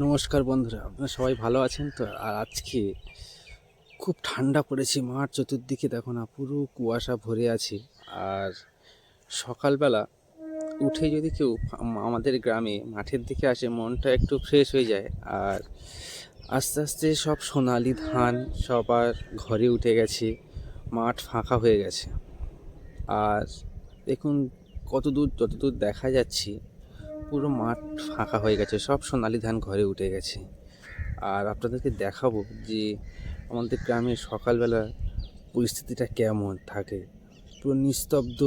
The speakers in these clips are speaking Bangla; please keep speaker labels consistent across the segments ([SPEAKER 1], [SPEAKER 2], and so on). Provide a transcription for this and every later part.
[SPEAKER 1] নমস্কার বন্ধুরা, আপনারা সবাই ভালো আছেন? তো আর আজকে খুব ঠান্ডা পড়েছে মাঠ চতুর্দিকে দেখো না, পুরো কুয়াশা ভরে আছে। আর সকালবেলা উঠে যদি কেউ আমাদের গ্রামে মাঠের দিকে আসে, মনটা একটু ফ্রেশ হয়ে যায়। আর আস্তে আস্তে সব সোনালি ধান সবার ঘরে উঠে গেছে, মাঠ ফাঁকা হয়ে গেছে। আর দেখুন কত দূর, যতদূর দেখা যাচ্ছে পুরো মাঠ ফাঁকা হয়ে গেছে, সব সোনালি ধান ঘরে উঠে গেছে। আর আপনাদেরকে দেখাবো যে আমাদের গ্রামের সকালবেলা পরিস্থিতিটা কেমন থাকে। পুরো নিস্তব্ধ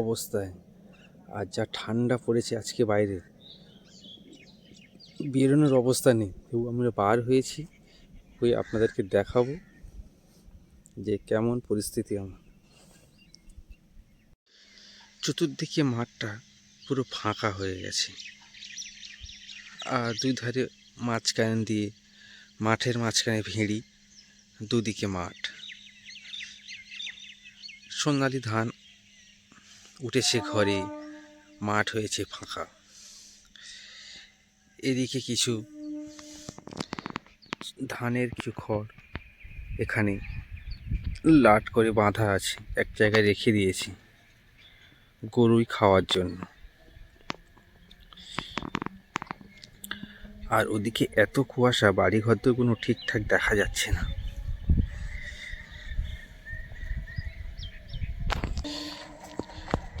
[SPEAKER 1] অবস্থায়। আর যা ঠান্ডা পড়েছে আজকে বাইরে, বেরোনোর অবস্থা নেই। তবু আমরা বার হয়েছি, হয়ে আপনাদেরকে দেখাবো যে কেমন পরিস্থিতি আমার। চতুর্দিকে মাঠটা পুরো ফাঁকা হয়ে গেছে। আর দুই ধারে মাঝখান দিয়ে, মাঠের মাঝখানে ভেড়ি, দুদিকে মাঠ। সোনালি ধান উঠেছে ঘরে, মাঠ হয়েছে ফাঁকা। এদিকে কিছু ধানের কিছু খড় এখানে লাট করে বাঁধা আছে, এক জায়গায় রেখে দিয়েছি গরুই খাওয়ার জন্য। আর ওদিকে এত কুয়াশা বাড়ি ঘর তো কোনো ঠিকঠাক দেখা যাচ্ছে না।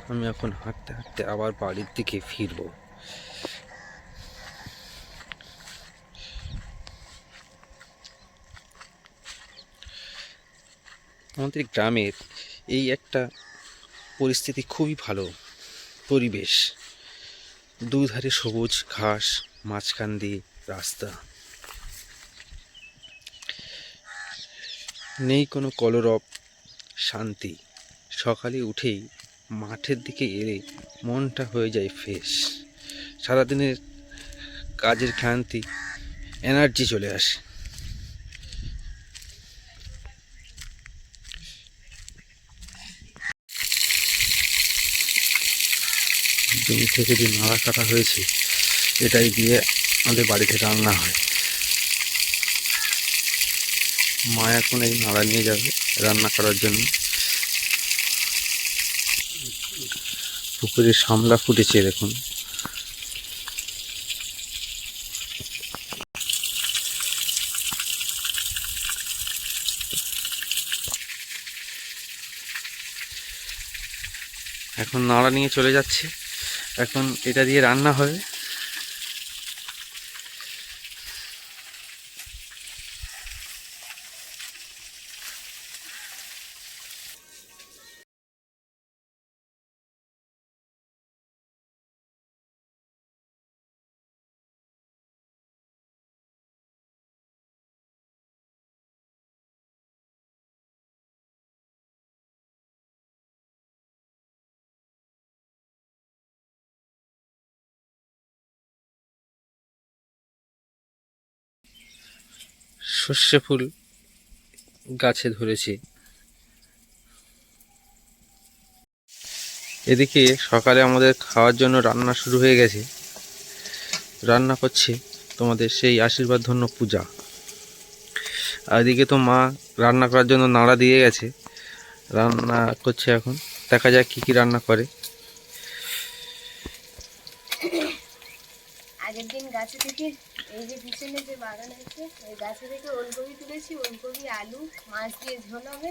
[SPEAKER 1] আমি এখন হাঁটতে হাঁটতে আবার বাড়ির দিকে ফিরবো। আমাদের গ্রামের এই একটা পরিস্থিতি খুবই ভালো। পরিবেশ, দুধারে সবুজ ঘাস মাঝখান দিয়ে রাস্তা। নেই কোনো কলরব, শান্তি। সকালে উঠেই মাঠের দিকে এলে মনটা হয়ে যায় ফ্রেশ। সারাদিনের কাজের ক্লান্তি, এনার্জি চলে আসে। জমি থেকে যে নাড়া কাটা হয়েছে এটাই দিয়ে আমাদের বাড়িতে রান্না হয়। মা এখন এই নাড়া নিয়ে যাবে রান্না করার জন্য। পুকুরে সামলা ফুটেছে দেখুন। এখন নাড়া নিয়ে চলে যাচ্ছে। এখন এটা দিয়ে রান্না হবে। সর্ষে ফুল গাছে ধরেছে। এদিকে সকালে আমাদের খাওয়ার জন্য রান্না শুরু হয়ে গেছে। রান্না করছে তোমাদের সেই আশীর্বাদ ধন্য পূজা। আর এদিকে তো মা রান্না করার জন্য নাড়া দিয়ে গেছে। রান্না করছে এখন। দেখা যাক কী কী রান্না করে।
[SPEAKER 2] আগের দিন গাছে থেকে এই যে পিছনে যে বাগান আছে ওই গাছে থেকে ওলকপি তুলেছি ওলকপি আলু মাছ দিয়ে ঝোল হবে।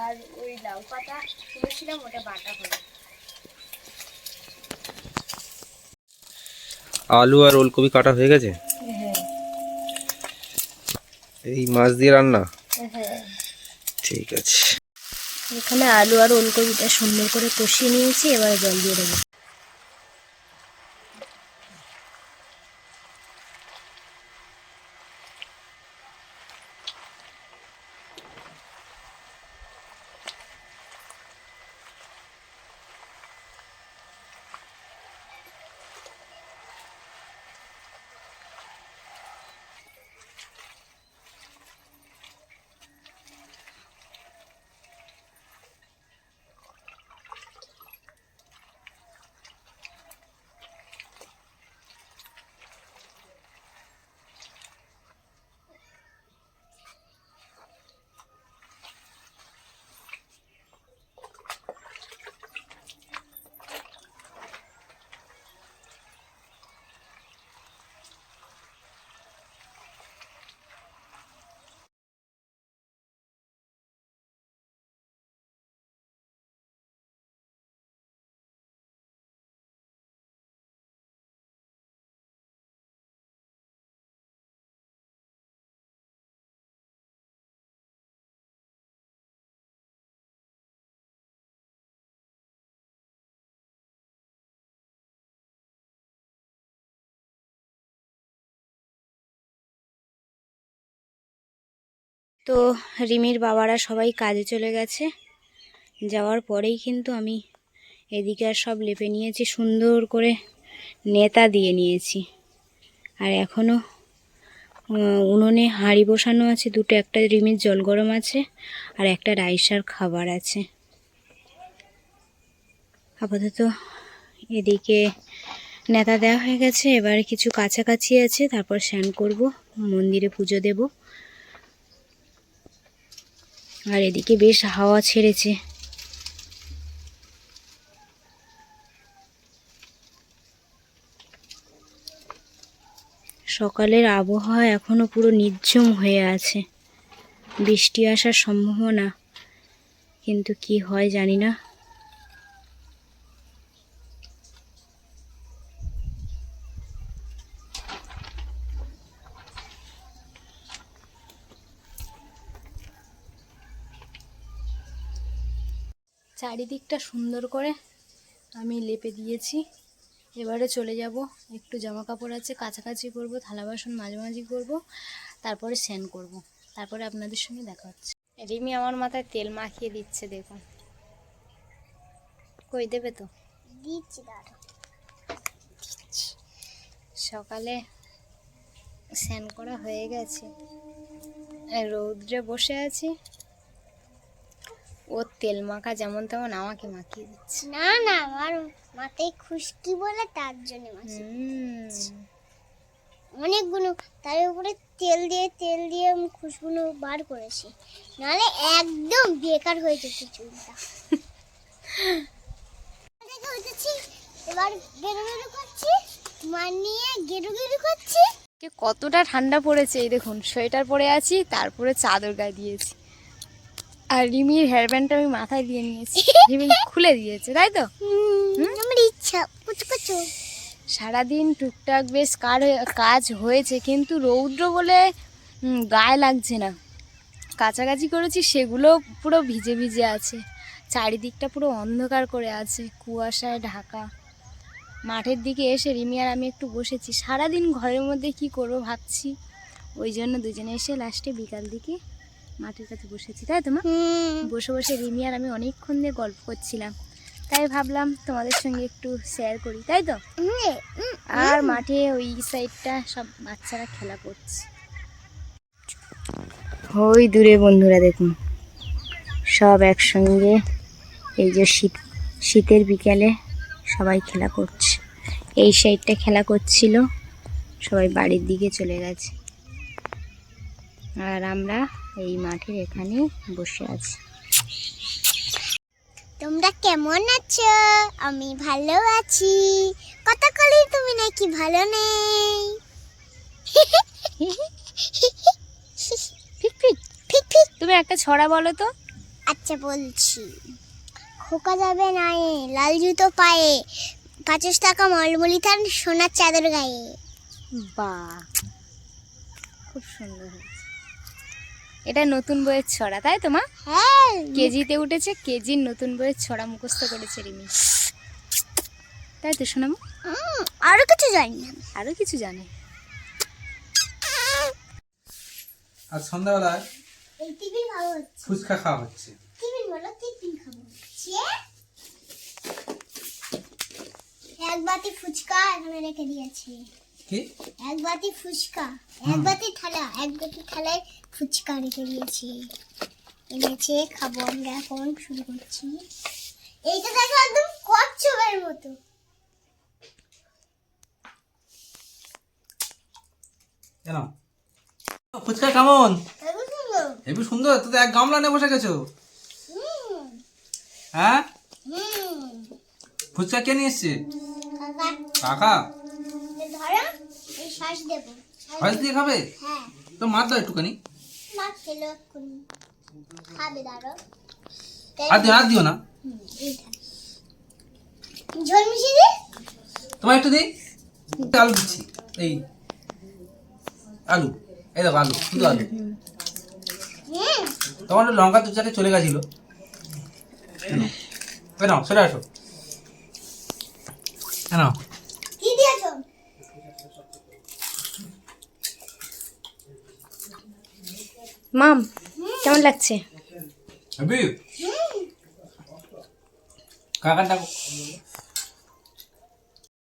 [SPEAKER 2] আর ওই লাউ পাতা তুলেছিলাম ওটা বাটা হবে
[SPEAKER 1] আলু আর ওলকপি কাটা হয়ে গেছে?
[SPEAKER 2] হ্যাঁ।
[SPEAKER 1] এই মাছ দিয়ে রান্না?
[SPEAKER 2] হ্যাঁ।
[SPEAKER 1] ঠিক আছে।
[SPEAKER 2] এখানে আলু আর ওলকপিটা সুন্দর করে কষিয়ে নিয়েছি এবারে জল দিয়ে দেবো।
[SPEAKER 3] তো রিমির বাবারা সবাই কাজে চলে গেছে। যাওয়ার পরেই কিন্তু আমি এদিকে আর সব লেপে নিয়েছি, সুন্দর করে নেতা দিয়ে নিয়েছি। আর এখনও উনুনে হাঁড়ি বসানো আছে, দুটো, একটা রিমির জল গরম আছে আর একটা রাইসার খাবার আছে। আপাতত এদিকে নেতা দেওয়া হয়ে গেছে, এবার কিছু কাছাকাছি আছে, তারপর স্নান করব, মন্দিরে পুজো দেব। আর এদিকে বেশ হাওয়া ছেড়েছে। সকালের আবহাওয়া এখনও পুরো নির্জম হয়ে আছে। বৃষ্টি আসার সম্ভাবনা, কিন্তু কি হয় জানি না। চারিদিকটা সুন্দর করে আমি লেপে দিয়েছি। এবারে চলে যাব। একটু জামা কাপড় আছে কাছাকাছি করব থালা বাসন মাঝামাঝি করব তারপরে স্যান করব। তারপরে আপনাদের সঙ্গে দেখা হচ্ছে। রিমি আমার মাথায় তেল মাখিয়ে দিচ্ছে দেখুন। কই দেবে তো?
[SPEAKER 2] দিচ্ছি
[SPEAKER 3] সকালে স্নান করা হয়ে গেছে। রৌদ্রে বসে আছি। ওর তেল মাখা যেমন তেমন আমাকে মাখিয়ে দিচ্ছে।
[SPEAKER 2] না না আমার মাথায় খুশকি বলে তার জন্য অনেকগুলো তার উপরে তেল দিয়ে তেল দিয়ে আমি খুশগুলো বার করেছি। নাহলে একদম বেকার হয়ে যেত চুলটা। এবার গেরু গেরু করছি মার নিয়ে গেরু গেরু করছি।
[SPEAKER 3] কতটা ঠান্ডা পড়েছে এই দেখুন সোয়েটার পরে আছি তারপরে চাদর গায়ে দিয়েছি। আর রিমির হেয়ার ব্যান্ডটা আমি মাথায় দিয়ে নিয়েছি। রিমি খুলে দিয়েছে তাই তো?
[SPEAKER 2] আমার ইচ্ছা
[SPEAKER 3] সারাদিন টুকটাক বেশ কার কাজ হয়েছে কিন্তু রৌদ্র বলে গায়ে লাগছে না। কাছাকাছি করেছি সেগুলো পুরো ভিজে ভিজে আছে। চারিদিকটা পুরো অন্ধকার করে আছে কুয়াশায় ঢাকা। মাঠের দিকে এসে রিমি আর আমি একটু বসেছি। সারাদিন ঘরের মধ্যে কি করব ভাবছি। ওই জন্য দুজনে এসে লাস্টে বিকাল দিকে মাঠের কাছে বসেছি তাই তো মা? বসে বসে রিমি আর আমি অনেকক্ষণ দিয়ে গল্প করছিলাম। তাই ভাবলাম তোমাদের সঙ্গে একটু শেয়ার করি তাই তো? আর মাঠে ওই সাইডটা সব বাচ্চারা খেলা করছে। ওই দূরে বন্ধুরা দেখুন সব একসঙ্গে এই যে শীত শীতের বিকেলে সবাই খেলা করছে। এই সাইডটা খেলা করছিল সবাই বাড়ির দিকে চলে গেছে। আর আমরা এই মাঠের এখানে বসে আছি।
[SPEAKER 2] তোমরা কেমন আছো? আমি ভালো আছি। কথা কলি তুমি নাকি ভালো নেই?
[SPEAKER 3] তুমি একটা ছড়া বলো তো।
[SPEAKER 2] আচ্ছা বলছি। খোকা যাবে না এ, লাল জুতো পায়ে পঁচিশ টাকা মলমলি তার সোনার চাদর গায়ে।
[SPEAKER 3] বাহ খুব সুন্দর হয়েছে। এটা নতুন বইয়ের ছড়া তাই তো মা?
[SPEAKER 2] হ্যাঁ
[SPEAKER 3] কেজিতে উঠেছে কেজির নতুন বইয়ের ছড়া মুখস্থ করেছে রিমি। তাই তো শোনাম
[SPEAKER 2] আরও কিছু জানি না
[SPEAKER 3] আরও কিছু জানে।
[SPEAKER 1] আর সন্ধ্যাবেলায়
[SPEAKER 2] হচ্ছে।
[SPEAKER 1] ফুচকা খাওয়া হচ্ছে।
[SPEAKER 2] টিফিন বলো টিফিন খাব। হচ্ছে এক বাটি ফুচকা এখানে রেখে দিয়েছি।
[SPEAKER 1] কি?
[SPEAKER 2] এক বাটি ফুচকা। এক বাটি থালা। এক বাটি থালায় ফুচকা রেখে দিয়েছি। এনেছে খাব আমরা এখন শুরু করছি। এইটা দেখো একদম কচ্ছপের মতো।
[SPEAKER 1] কেন? ফুচকা কেমন? হেবি সুন্দর তুই এক গামলা নিয়ে বসে গেছো? হ্যাঁ? ফুচকা কে নিয়ে এসছে?
[SPEAKER 2] কাকা? শ্বাস দেবো।
[SPEAKER 1] দিয়ে খাবে?
[SPEAKER 2] হ্যাঁ।
[SPEAKER 1] তো মার দাও একটুখানি।
[SPEAKER 2] মা খেলো খাবে দাঁড়ো
[SPEAKER 1] আর দিও আর দিও না।
[SPEAKER 2] ঝোল মিশিয়ে দি
[SPEAKER 1] তোমার একটু দিই? আলু দিচ্ছি। এই। আলু। এই দেখো আলু শুধু আলু। তোমার লঙ্কা দু চারটে চলে গেছিল। কেন সরে আসো। কেন
[SPEAKER 2] কি দিয়েছ
[SPEAKER 3] মাম
[SPEAKER 2] কেমন লাগছে?
[SPEAKER 1] ডাকো